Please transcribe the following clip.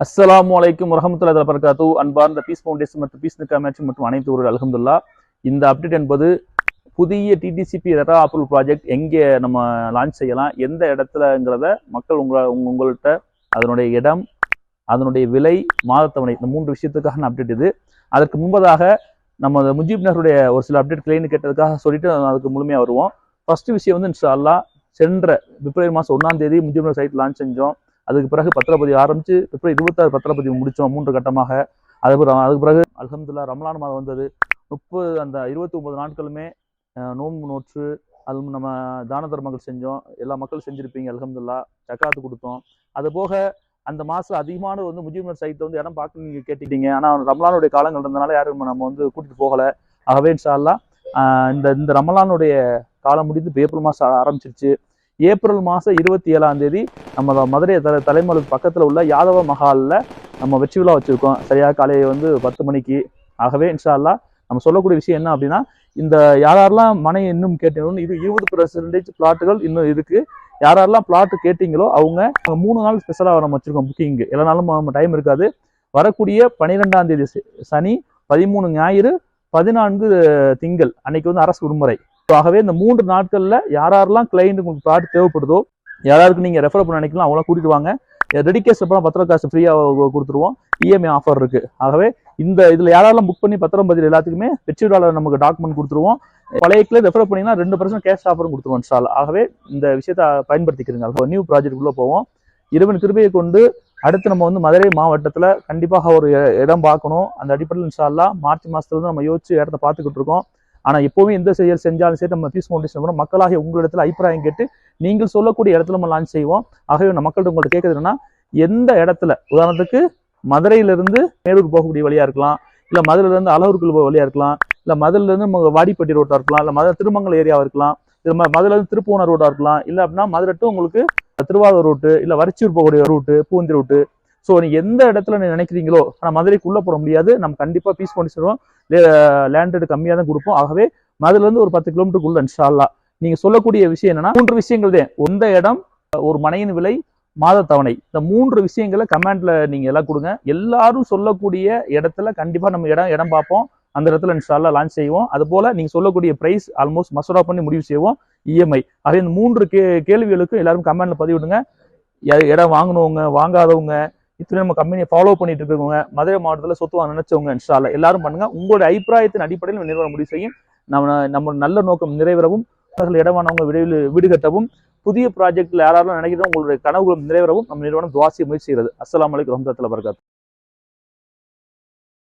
அஸ்லாம் அலைக்கும் வரமத்துல வபரகாத்து அன்பார்ந்த பீஸ் ஃபவுண்டேஷன் மற்றும் பீஸ் நிக்கா மேட்ச் மற்றும் அனைத்து ஊர்கள் அலகம்துல்லா இந்த அப்டேட் என்பது புதிய டிடிசிபி ரெரா அப்ரூவல் ப்ராஜெக்ட் எங்கே நம்ம லான்ச் செய்யலாம் எந்த இடத்துலங்கிறத மக்கள் உங்களை உங்கள்கிட்ட அதனுடைய இடம் அதனுடைய விலை மாதத்தவணை இந்த மூன்று விஷயத்துக்கான அப்டேட் இது. அதற்கு முன்பதாக நம்ம முஜீப் நகருடைய ஒரு சில அப்டேட் கிளைன்னு கேட்டதுக்காக சொல்லிட்டு அதுக்கு முழுமையாக வருவோம். ஃபர்ஸ்ட் விஷயம் வந்து இன்ஷா அல்லா சென்ற பிப்ரவரி மாதம் ஒன்றாம் தேதி முஜீப் நகர் சைட் லான்ச் செஞ்சோம். அதுக்கு பிறகு பத்திரப்பதிவு ஆரம்பிச்சு பிப்ரவரி இருபத்தாறு பத்திரப்பதிவு முடித்தோம் மூன்று கட்டமாக. அதுக்கு பிறகு அதுக்கு பிறகு அல்ஹம்துல்லா ரமலான் மாதம் வந்தது. முப்பது அந்த இருபத்தி ஒம்பது நாட்களுமே நோன்பு நோற்று அது நம்ம தான தர்மங்கள் செஞ்சோம். எல்லா மக்களும் செஞ்சுருப்பீங்க அலமதுல்லா ஜக்காத்து கொடுத்தோம். அது போக அந்த மாதம் அதிகமான வந்து முஜிபர் சைத்தை வந்து இடம் பார்க்க நீங்கள் கேட்டுட்டீங்க. ஆனால் ரமலானுடைய காலங்கள் இருந்தனால யாரும் நம்ம வந்து கூட்டிட்டு போகலை. ஆகவே இன்ஷா இந்த இந்த ரமலானுடைய காலம் முடிந்து ஏப்ரல் மாதம் ஆரம்பிச்சிருச்சு. ஏப்ரல் மாதம் இருபத்தி ஏழாம் தேதி நம்ம மதுரை தலை தலைமலுக்கு பக்கத்தில் உள்ள யாதவ மஹாலில் நம்ம வெற்றி விழா வச்சுருக்கோம். சரியாக காலையை வந்து பத்து மணிக்கு. ஆகவே இன்ஷால்லா நம்ம சொல்லக்கூடிய விஷயம் என்ன அப்படின்னா இந்த யாரெல்லாம் மனை இன்னும் கேட்டீங்களோ இது இருபது பெர்சன்டேஜ் பிளாட்டுகள் இன்னும் இருக்குது யாரெல்லாம் பிளாட் கேட்டீங்களோ அவங்க மூணு நாள் ஸ்பெஷலாக நம்ம வச்சுருக்கோம் புக்கிங்கு எல்லா நாளும் நம்ம டைம் இருக்காது. வரக்கூடிய பன்னிரெண்டாம் தேதி சனி பதிமூணு ஞாயிறு பதினான்கு திங்கள் அன்னைக்கு வந்து அரசு விடுமுறை. ஆகவே இந்த மூன்று நாட்கள்ல யாரெல்லாம் கிளைண்ட் உங்களுக்கு ப்ராடக்ட் தேவைப்படுதோ யாராருக்கு நீங்கள் ரெஃபர் பண்ண நினைக்கலாம் அவங்களாம் கூட்டிட்டு வாங்க. ரெடி கேஸ் அப்புறம் பத்திரம் காசு ஃப்ரீயாக கொடுத்துருவோம். இஎம்ஐ ஆஃபர் இருக்கு. ஆகவே இந்த இதில் யாரெல்லாம் புக் பண்ணி பத்திரம் பதில் எல்லாத்துக்குமே வெற்றி நமக்கு டாக்குமெண்ட் கொடுத்துருவோம். பழைய கிளை ரெஃபர் பண்ணிங்கன்னா ரெண்டு பர்சன்ட் கேஷ் ஆஃபரும் கொடுத்துருவோம் இன்ஷால்லா ஆகவே இந்த விஷயத்தை பயன்படுத்திக்கிறீங்க. நியூ ப்ராஜெக்ட் போவோம். இறைவன் கிருபையை கொண்டு அடுத்து நம்ம வந்து மதுரை மாவட்டத்தில் கண்டிப்பாக ஒரு இடம் பார்க்கணும். அந்த அடிப்படையில் இன்ஷால்லாம் மார்ச் மாதத்துலேருந்து நம்ம யோசிச்சு இடத்த பார்த்துக்கிட்டு இருக்கோம். ஆனால் எப்போவுமே எந்த செயல் செஞ்சாலும் சரி நம்ம பீஸ் ஃபவுண்டேஷன் மூலம் மக்களாகிய உங்களிடத்தில் அபிப்பிராயம் கேட்டு நீங்கள் சொல்லக்கூடிய இடத்துல நம்ம லான்ச் செய்வோம். ஆகவே நம்ம மக்கள்கிட்ட உங்கள்ட்ட கேட்குறது என்னன்னா எந்த இடத்துல உதாரணத்துக்கு மதுரையிலிருந்து மேலூர் போகக்கூடிய வழியாக இருக்கலாம் இல்லை மதுரையிலேருந்து இருந்து போக வழியாக இருக்கலாம் இல்லை மதுரையில இருந்து நம்ம வாடிப்பட்டி ரோட்டாக இருக்கலாம் இல்லை மதுரை திருமங்கலம் ஏரியாவா இருக்கலாம் இது ம- மதுரையில இருந்து திருப்பூணர் இருக்கலாம் இல்லை அப்படின்னா மதுரை டு உங்களுக்கு திருவாரூர் ரூட்டு இல்லை வரிச்சூர் போகக்கூடிய ரூட்டு பூந்தி ரூட்டு ஸோ நீங்கள் எந்த இடத்துல நீங்கள் நினைக்கிறீங்களோ ஆனால் மதுரைக்குள்ளே போட முடியாது. நம்ம கண்டிப்பாக பீஸ் பண்ணி சொல்லுவோம் லேண்டட் கம்மியாக தான் கொடுப்போம். ஆகவே மதுலேருந்து ஒரு பத்து கிலோமீட்டருக்குள்ள இன்ஷால்லா நீங்கள் சொல்லக்கூடிய விஷயம் என்னன்னா மூன்று விஷயங்கள் தான். எந்த இடம் ஒரு மனையின் விலை மாத தவணை. இந்த மூன்று விஷயங்களை கமெண்ட்ல நீங்க எல்லாம் கொடுங்க. எல்லாரும் சொல்லக்கூடிய இடத்துல கண்டிப்பா நம்ம இடம் இடம் பார்ப்போம். அந்த இடத்துல இன்ஷால்லா லான்ச் செய்வோம். அது போல நீங்க சொல்லக்கூடிய பிரைஸ் ஆல்மோஸ்ட் மசோடா பண்ணி முடிவு செய்வோம். இஎம்ஐ ஆகவே இந்த மூன்று கே கேள்விகளுக்கும் எல்லாரும் கமெண்ட்ல பதிவிடுங்க. இடம் வாங்கினவங்க வாங்காதவங்க இத்தனை நம்ம கம்பெனியை ஃபாலோ பண்ணிட்டு இருக்கவங்க மதுரை மாவட்டத்தில் சொத்து வாங்க நினைச்சவங்க இன்ஸ்டால எல்லாரும் பண்ணுங்க. உங்களுடைய அபிப்பிராயத்தின் அடிப்படையில் நிறுவனம் முடிவு செய்யும். நம்ம நம்ம நல்ல நோக்கம் நிறைவேறவும் இடமானவங்க விரைவில் வீடு கட்டவும் புதிய ப்ராஜெக்ட்ல யாராலும் நினைக்கிறோம் உங்களுடைய கனவுகளும் நிறைவேறவும் நம்ம நிறுவனம் துவாசிய முயற்சி செய்கிறது. அஸ்லாம் அலைக்கும் வரஹ்மத்துல்லாஹி வபரகாத்துஹு.